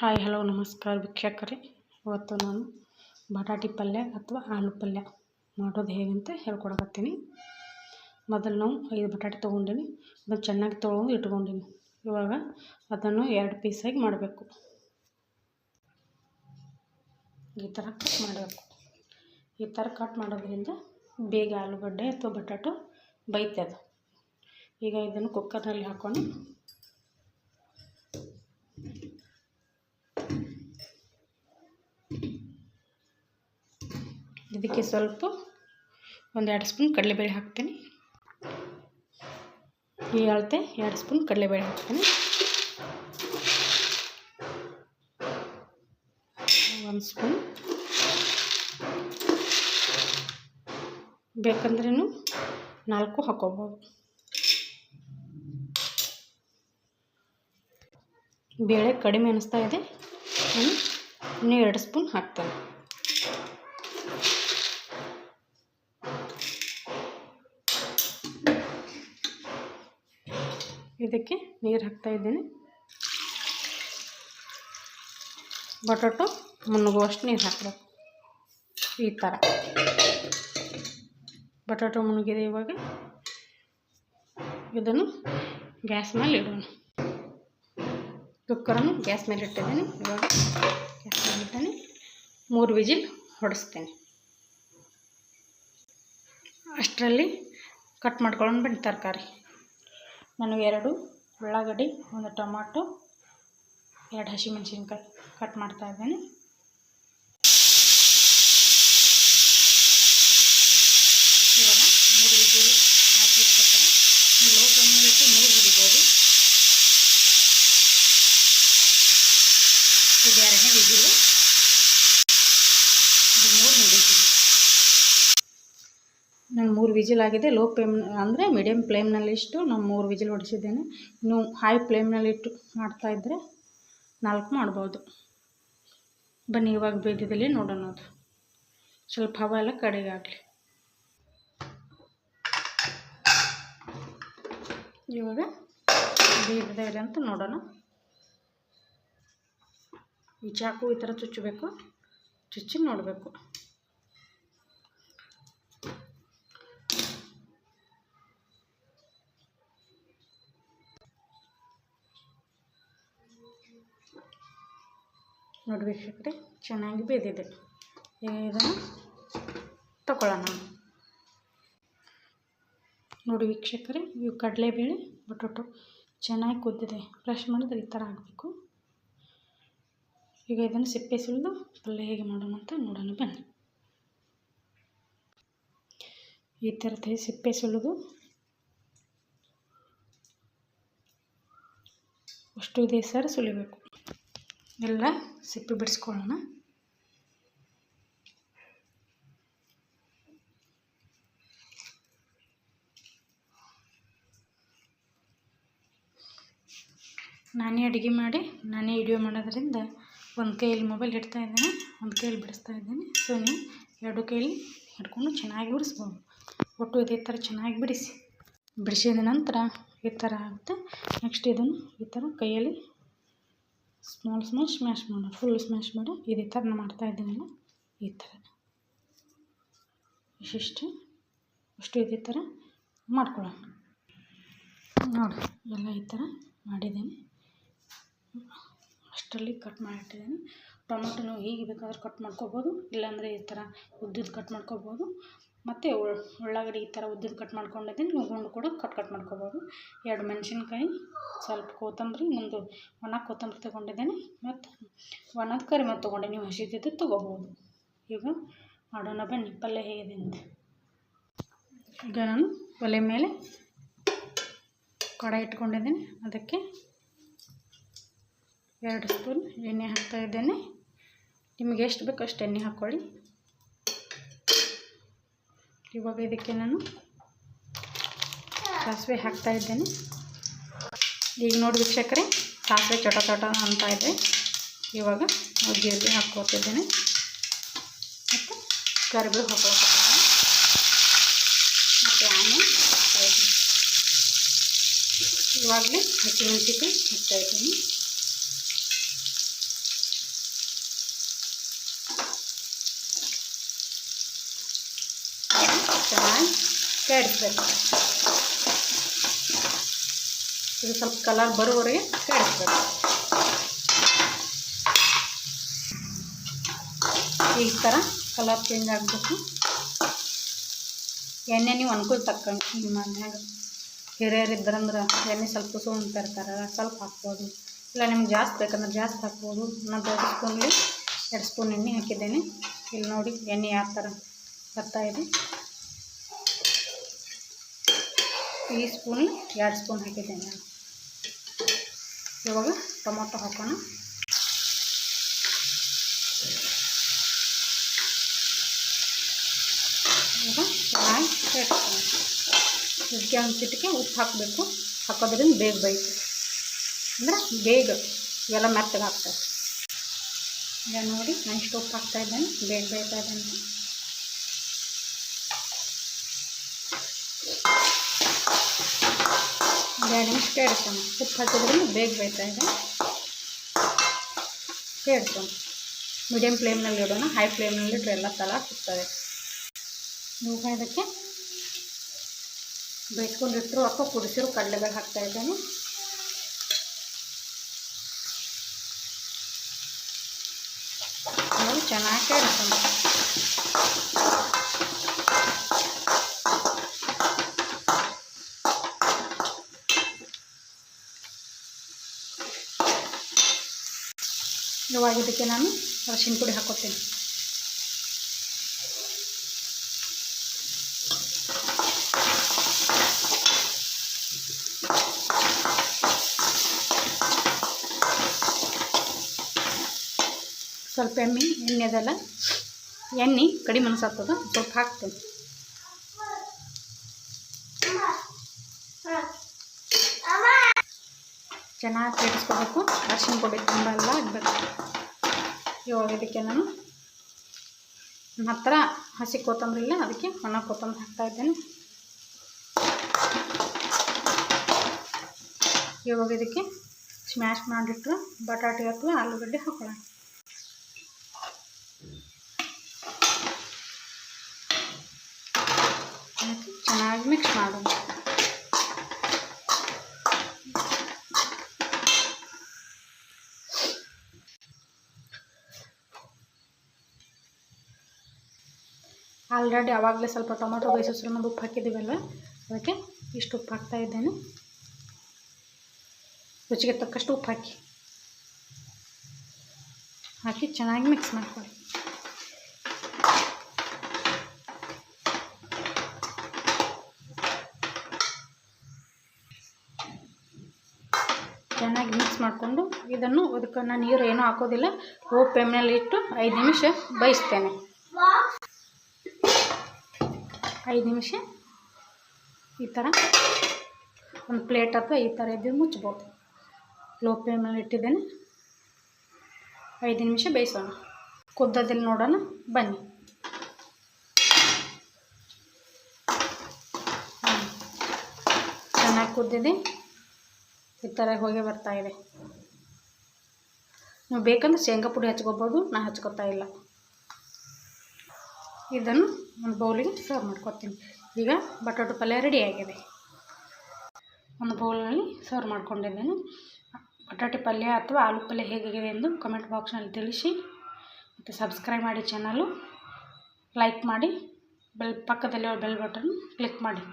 Hi, hello, ನಮಸ್ಕಾರ. ವೀಕ್ಷಕರೇ, ಇವತ್ತು ನಾನು ಬಟಾಟಿ ಪಲ್ಯ ಅಥವಾ ಆಲೂ ಪಲ್ಯ ಮಾಡೋದು ಹೇಗಂತ ಹೇಳ್ಕೊಡಕತ್ತೀನಿ. ಮೊದಲು ನಾವು ಐದು ಬಟಾಟೆ ತೊಗೊಂಡೀನಿ. ಅದನ್ನು ಚೆನ್ನಾಗಿ ತೊಳೆದು ಇಟ್ಕೊಂಡೀನಿ. ಇವಾಗ ಅದನ್ನು ಎರಡು ಪೀಸಾಗಿ ಮಾಡಬೇಕು. ಈ ಥರ ಕಟ್ ಮಾಡಬೇಕು. ಈ ಥರ ಕಟ್ ಮಾಡೋದ್ರಿಂದ ಬೇಗ ಆಲೂಗಡ್ಡೆ ಅಥವಾ ಬಟಾಟೊ ಬೈತದೆ. ಈಗ ಇದನ್ನು ಕುಕ್ಕರ್ನಲ್ಲಿ ಹಾಕ್ಕೊಂಡು ಇದಕ್ಕೆ ಸ್ವಲ್ಪ ಒಂದು ಎರಡು ಸ್ಪೂನ್ ಕಡಲೆಬೇಳೆ ಹಾಕ್ತೀನಿ. ಈ ಅಳತೆ ಎರಡು ಸ್ಪೂನ್ ಕಡಲೆಬೇಳೆ ಹಾಕ್ತೀನಿ. ಒಂದು ಸ್ಪೂನ್. ಬೇಕಂದ್ರೂ ನಾಲ್ಕು ಹಾಕೋಬೋದು. ಬೇಳೆ ಕಡಿಮೆ ಅನ್ನಿಸ್ತಾ ಇದೆ. ನಾನು ಇನ್ನೂ ಎರಡು ಸ್ಪೂನ್ ಹಾಕ್ತೇನೆ. ಇದಕ್ಕೆ ನೀರು ಹಾಕ್ತಾ ಇದ್ದೀನಿ. ಬಟಾಟೊ ಮುನ್ನುಗುವಷ್ಟು ನೀರು ಹಾಕಬೇಕು. ಈ ಥರ. ಬಟಾಟೊ ಮುಳುಗಿದೆ ಇವಾಗ. ಇದನ್ನು ಗ್ಯಾಸ್ ಮೇಲೆ ಇಡೋಣ. ಕುಕ್ಕರನ್ನು ಗ್ಯಾಸ್ ಮೇಲೆ ಇಟ್ಟಿದ್ದೀನಿ. ಇವಾಗ ಗ್ಯಾಸ್ ಮೇಲೆ ಇಟ್ಟೇನೆ ಮೂರು ವಿಜಿಲ್ ಹೊಡೆಸ್ತೇನೆ. ಅಷ್ಟರಲ್ಲಿ ಕಟ್ ಮಾಡ್ಕೊಳ್ಳೋಣ ತರಕಾರಿ. ನಾನು ಎರಡು ಉಳ್ಳಾಗಡ್ಡಿ, ಒಂದು ಟೊಮಾಟೊ, ಎರಡು ಹಸಿಮೆಣ್ಸಿನ್ಕಾಯಿ ಕಟ್ ಮಾಡ್ತಾ ಇದ್ದೀನಿ. ಇವಾಗ ಮೂರು ವಿಜಿಲ್ ಹಾಕಿರ್ತಾರೆ ಲೋ ಫ್ಲೇಮಲ್ಲಿಟ್ಟು ನೀರು ಹಿಡಿಬೋದು ಇದು ಎರಡನೇ ವಿಜಿಲು ಇದು ಮೂರನೇ ವಿಜಿಲು ನಾನು ಮೂರು ವಿಜಿಲ್ ಆಗಿದೆ. ಲೋ ಫ್ಲೇಮ್ ಅಂದರೆ ಮೀಡಿಯಮ್ ಫ್ಲೇಮ್ನಲ್ಲಿ ಇಷ್ಟು ನಾನು ಮೂರು ವಿಜಿಲ್ ಹೊಡಿಸಿದ್ದೇನೆ. ನೀವು ಹೈ ಫ್ಲೇಮ್ನಲ್ಲಿಟ್ಟು ಮಾಡ್ತಾಯಿದ್ರೆ ನಾಲ್ಕು ಮಾಡ್ಬೋದು. ಬನ್ನಿ, ಇವಾಗ ಬೇದಿದಲ್ಲಿ ನೋಡೋಣ ಅದು. ಸ್ವಲ್ಪ ಹವ ಎಲ್ಲ ಕಡೆಗೆ ಆಗಲಿ. ಇವಾಗ ಬೇದಿದೆ ಅಂತ ನೋಡೋಣ. ಈ ಚಾಕು ಈ ಥರ ಚುಚ್ಚಬೇಕು. ಚುಚ್ಚಿ ನೋಡಬೇಕು. ನೋಡಿ ವೀಕ್ಷಕರೇ, ಚೆನ್ನಾಗಿ ಬೇದಿದೆ ಈಗ ಇದನ್ನು ತಗೊಳ್ಳೋಣ. ನೋಡಿ ವೀಕ್ಷಕರೇ, ಇವು ಕಡಲೆಬೇಳೆ, ಬಟಾಟೊ, ಚೆನ್ನಾಗಿ ಕುದ್ದಿದೆ. ಫ್ರೆಶ್ ಮಾಡಿದ್ರೆ ಈ ಥರ ಆಗಬೇಕು. ಈಗ ಇದನ್ನು ಸಿಪ್ಪೆ ಸುಲಿದು ಪಲ್ಯ ಹೇಗೆ ಮಾಡೋಣ ಅಂತ ನೋಡೋಣ, ಬನ್ನಿ. ಈ ಥರದ ಸಿಪ್ಪೆ ಸುಲಿದು ಅಷ್ಟು ಇದೆ ಸರ್ ಸುಲಿಬೇಕು ಎಲ್ಲ ಸಿಪ್ಪೆ ಬಿಡಿಸ್ಕೊಳ್ಳೋಣ. ನಾನೇ ಅಡುಗೆ ಮಾಡಿ, ನಾನೇ ವಿಡಿಯೋ ಮಾಡೋದ್ರಿಂದ ಒಂದು ಕೈಯಲ್ಲಿ ಮೊಬೈಲ್ ಇಡ್ತಾ ಇದ್ದೀನಿ, ಒಂದು ಕೈಯಲ್ಲಿ ಬಿಡಿಸ್ತಾ ಇದ್ದೀನಿ. ಸೊ ನೀವು ಎರಡು ಕೈಯಲ್ಲಿ ಹಿಡ್ಕೊಂಡು ಚೆನ್ನಾಗಿ ಬಿಡಿಸ್ಬೋದು. ಒಟ್ಟು ಇದೇ ಥರ ಚೆನ್ನಾಗಿ ಬಿಡಿಸಿ. ಬಿಡಿಸಿದ ನಂತರ ಈ ಥರ ಆಗುತ್ತೆ. ನೆಕ್ಸ್ಟ್ ಇದನ್ನು ಈ ಥರ ಕೈಯಲ್ಲಿ ಸ್ಮಾಲ್ ಸ್ಮಾಲ್ ಸ್ಮ್ಯಾಶ್ ಮಾಡೋಣ ಫುಲ್ ಸ್ಮ್ಯಾಶ್ ಮಾಡಿ ಇದೇ ಥರ ನಾನು. ಮಾಡ್ತಾಯಿದ್ದೀನಲ್ಲ ಈ ಥರ ಇಷ್ಟಿಷ್ಟು. ಅಷ್ಟು ಇದೇ ಥರ ಮಾಡ್ಕೊಳ್ಳೋಣ. ನೋಡಿ, ಎಲ್ಲ ಈ ಥರ ಮಾಡಿದ್ದೀನಿ. ಅಷ್ಟರಲ್ಲಿ ಕಟ್ ಮಾಡಿಟ್ಟಿದ್ದೀನಿ. ಟೊಮೆಟೊನು ಹೀಗೆ ಬೇಕಾದ್ರೆ ಕಟ್ ಮಾಡ್ಕೊಬೋದು. ಇಲ್ಲಾಂದರೆ ಈ ಥರ ಉದ್ದುದ್ದು ಕಟ್ ಮಾಡ್ಕೊಬೋದು. ಮತ್ತು ಉಳ್ಳಾಗಡ್ಡಿ ಈ ಥರ ಉದ್ದದ ಕಟ್ ಮಾಡ್ಕೊಂಡಿದ್ದೀನಿ ನೀವು ಗುಂಡು ಕೂಡ ಕಟ್ ಕಟ್ ಮಾಡ್ಕೊಬೋದು. ಎರಡು ಮೆಣಸಿನ್ಕಾಯಿ, ಸ್ವಲ್ಪ ಕೊತ್ತಂಬರಿ, ಒಂದು ಒಣ ಕೊತ್ತಂಬರಿ ತೊಗೊಂಡಿದ್ದೀನಿ. ಮತ್ತು ಒಣದ ಮತ್ತು ತೊಗೊಂಡೆ, ನೀವು ಹಸಿದಿದ್ದು ತೊಗೋಬೋದು. ಈಗ ಮಾಡೋಣ ಬನ್ನಿ, ಪಲ್ಯ ಹೇಗಿದೆ ಅಂತ. ಈಗ ನಾನು ಒಲೆ ಮೇಲೆ ಕಡಾಯಿ ಇಟ್ಕೊಂಡಿದ್ದೀನಿ. ಅದಕ್ಕೆ ಎರಡು ಸ್ಪೂನ್ ಎಣ್ಣೆ ಹಾಕ್ತಾಯಿದ್ದೇನೆ ನಿಮಗೆ ಎಷ್ಟು ಬೇಕು ಅಷ್ಟು ಎಣ್ಣೆ ಹಾಕ್ಕೊಳ್ಳಿ ಇವಾಗ ಇದಕ್ಕೆ ನಾನು ಸಾಸಿವೆ ಹಾಕ್ತಾ ಇದ್ದೇನೆ. ಈಗ ನೋಡಿ ವೀಕ್ಷಕರೇ, ಸಾಸಿವೆ ಚೊಟ ಚಟ ಅಂತ ಇದೆ. ಇವಾಗ ಜೀರಿಗೆ ಹಾಕ್ಕೋತಿದ್ದೇನೆ ಮತ್ತು ಕರಿಬೇವು ಹಾಕೋತಿದ್ದೇನೆ ಮತ್ತು ಆಮೇಲೆ ಹಾಕ್ತಾಯಿದ್ದೀನಿ ಇವಾಗಲೇ ಹಸಿಮೆಣಸಿಕಾಯಿ ಹಾಕ್ತಾಯಿದ್ದೀನಿ ಚೆನ್ನಾಗಿ ಕೆಡಿಸ್ಬೇಕು. ಇದು ಸ್ವಲ್ಪ ಕಲರ್ ಬರೋವರೆಗೆ ಕೆಡಿಸ್ಬೇಕು. ಈ ಥರ ಕಲರ್ ಚೇಂಜ್ ಆಗಬೇಕು. ಎಣ್ಣೆ ನೀವು ಅನುಕೂಲ ತಕ್ಕಂಗೆ ನಿಮ್ಮ ಮನ್ಯಾಗ. ಹಿರಿಯರು ಇದ್ರಂದ್ರೆ ಎಣ್ಣೆ ಸ್ವಲ್ಪ ಅಂತ ತರ್ತಾರೆ ಸ್ವಲ್ಪ ಹಾಕ್ಬೋದು. ಇಲ್ಲ ನಿಮ್ಗೆ ಜಾಸ್ತಿ ಬೇಕಂದ್ರೆ ಜಾಸ್ತಿ ಹಾಕ್ಬೋದು. ನಾನು ದೊಡ್ಡ ಸ್ಪೂನಲ್ಲಿ ಎರಡು ಸ್ಪೂನ್ ಎಣ್ಣೆ ಹಾಕಿದ್ದೇನೆ. ಇಲ್ಲಿ ನೋಡಿ ಎಣ್ಣೆ ಯಾವ ಥರ ಬರ್ತಾ ಇದೆ. ಈ ಸ್ಪೂನ್ ಎರಡು ಸ್ಪೂನ್ ಹಾಕಿದ್ದೇನೆ. ಇವಾಗ ಟೊಮೊಟೊ ಹಾಕೋಣ. ಈಗ ಚೆನ್ನಾಗಿ ಇದಕ್ಕೆ ಒಂದು ಉಪ್ಪು ಹಾಕಬೇಕು. ಹಾಕೋದ್ರಿಂದ ಬೇಗ ಬೈತು ಅಂದರೆ ಬೇಗ ಇವೆಲ್ಲ ಹಾಕ್ತಾರೆ ಈಗ ನೋಡಿ, ನಾನು ಇಷ್ಟು ಉಪ್ಪು ಹಾಕ್ತಾ ಇದ್ದೇನೆ. ಬೇಗ ಬೇಯ್ತಾ ಇದೆ ಎರಡು ನಿಮಿಷ ಕೇಳಿಸೋಣ ಉಪ್ಪು ಹಾಕಿದ್ರಿಂದ ಬೇಗ ಬೇಯ್ತಾ ಇದೆ. ಕೇಳಿಸೋಣ ಮೀಡಿಯಮ್ ಫ್ಲೇಮ್ನಲ್ಲಿ ಇಡೋಣ. ಹೈ ಫ್ಲೇಮ್ನಲ್ಲಿ ಇಟ್ಟರೆ ಎಲ್ಲ ತಲ ಸಿಗ್ತದೆ ಈಗ ಇದಕ್ಕೆ ಬೇಯಿಸ್ಕೊಂಡಿಟ್ಟರು ಅಥವಾ ಕುಡಿಸಿರು ಕಡಲೆಗಳು ಹಾಕ್ತಾ ಇದ್ದೇನೆ. ಚೆನ್ನಾಗಿ ಕೇಳಿಸೋಣ ಇದಕ್ಕೆ ನಾನು ಅರಶಿನ ಪುಡಿ ಹಾಕೋತೀನಿ ಸ್ವಲ್ಪ ಎಮ್ಮೆ ಎಣ್ಣೆ ಅದೆಲ್ಲ ಎಣ್ಣೆ ಕಡಿಮೆ ಅನ್ಸತ್ತದ ಸ್ವಲ್ಪ ಹಾಕ್ತೀನಿ. ಚೆನ್ನಾಗಿ ಬೇಯಿಸ್ಕೋಬೇಕು ಅರಿಶಿನ ಪುಡಿ ತುಂಬ ಎಲ್ಲ ಹಾಕ್ಬೇಕು ಇವಾಗ ಇದಕ್ಕೆ ನಾನು ಮಾತ್ರ ಹಸಿ ಕೊತ್ತಂಬರಿ ಇಲ್ಲ, ಅದಕ್ಕೆ ಒಣ ಕೊತ್ತಂಬರಿ ಹಾಕ್ತಾ ಇದ್ದೇನೆ. ಇವಾಗ ಇದಕ್ಕೆ ಸ್ಮ್ಯಾಶ್ ಮಾಡಿಟ್ಟು ಬಟಾಟೆ ಅಥವಾ ಆಲೂಗಡ್ಡೆ ಹಾಕೋಣ. ಹಾಕಿ ಚೆನ್ನಾಗಿ ಮಿಕ್ಸ್ ಮಾಡೋಣ. ಆಲ್ರೆಡಿ ಆವಾಗಲೇ ಸ್ವಲ್ಪ ಟೊಮೊಟೊ ಬೇಯಿಸೋಸ್ರ ಒಂದು ಉಪ್ಪು ಹಾಕಿದ್ದೀವಲ್ವ ಅದಕ್ಕೆ ಇಷ್ಟು ಉಪ್ಪು ಹಾಕ್ತಾ ಇದ್ದೇನೆ. ರುಚಿಗೆ ತಕ್ಕಷ್ಟು ಉಪ್ಪು ಹಾಕಿ. ಹಾಕಿ ಚೆನ್ನಾಗಿ ಮಿಕ್ಸ್ ಮಾಡ್ಕೊಳ್ಳಿ. ಚೆನ್ನಾಗಿ ಮಿಕ್ಸ್ ಮಾಡಿಕೊಂಡು ಇದನ್ನು ಅದಕ್ಕೆ ನಾನು ನೀರು ಏನೂ ಹಾಕೋದಿಲ್ಲ. ಲೋ ಫ್ಲೇಮ್ನಲ್ಲಿ ಇಟ್ಟು ಐದು ನಿಮಿಷ ಬೇಯಿಸ್ತೇನೆ. ಐದು ನಿಮಿಷ. ಈ ಥರ ಒಂದು ಪ್ಲೇಟ್ ಅಥವಾ ಈ ಥರ ಇದ್ದು ಮುಚ್ಬೋದು. ಲೋ ಫ್ಲೇಮಲ್ಲಿ ಇಟ್ಟಿದ್ದೇನೆ. ಐದು ನಿಮಿಷ ಬೇಯಿಸೋಣ. ಕುದ್ದದಲ್ಲಿ ನೋಡೋಣ. ಬನ್ನಿ. ಚೆನ್ನಾಗಿ ಕುದ್ದಿದೆ. ಈ ಥರ ಹೋಗಿ ಬರ್ತಾ ಇದೆ. ನೀವು ಬೇಕಂದ್ರೆ ಶೇಂಗಾ ಪುಡಿ ಹಚ್ಕೋಬೋದು ನಾನು ಹಚ್ಕೋತಾ ಇಲ್ಲ. ಇದನ್ನು ಒಂದು ಬೌಲಿಗೆ ಸರ್ವ್ ಮಾಡ್ಕೊತೀನಿ. ಈಗ ಬಟಾಟೆ ಪಲ್ಯ ರೆಡಿ ಆಗಿದೆ. ಒಂದು ಬೌಲ್ನಲ್ಲಿ ಸರ್ವ್ ಮಾಡ್ಕೊಂಡಿದ್ದೇನೆ. ಬಟಾಟೆ ಪಲ್ಯ ಅಥವಾ ಆಲೂ ಪಲ್ಯ ಹೇಗಿದೆ ಎಂದು ಕಮೆಂಟ್ ಬಾಕ್ಸ್ನಲ್ಲಿ ತಿಳಿಸಿ. ಮತ್ತು ಸಬ್ಸ್ಕ್ರೈಬ್ ಮಾಡಿ ಚಾನಲು ಲೈಕ್ ಮಾಡಿ ಬೆಲ್ ಪಕ್ಕದಲ್ಲಿರೋ ಬೆಲ್ ಬಟನ್ ಕ್ಲಿಕ್ ಮಾಡಿ.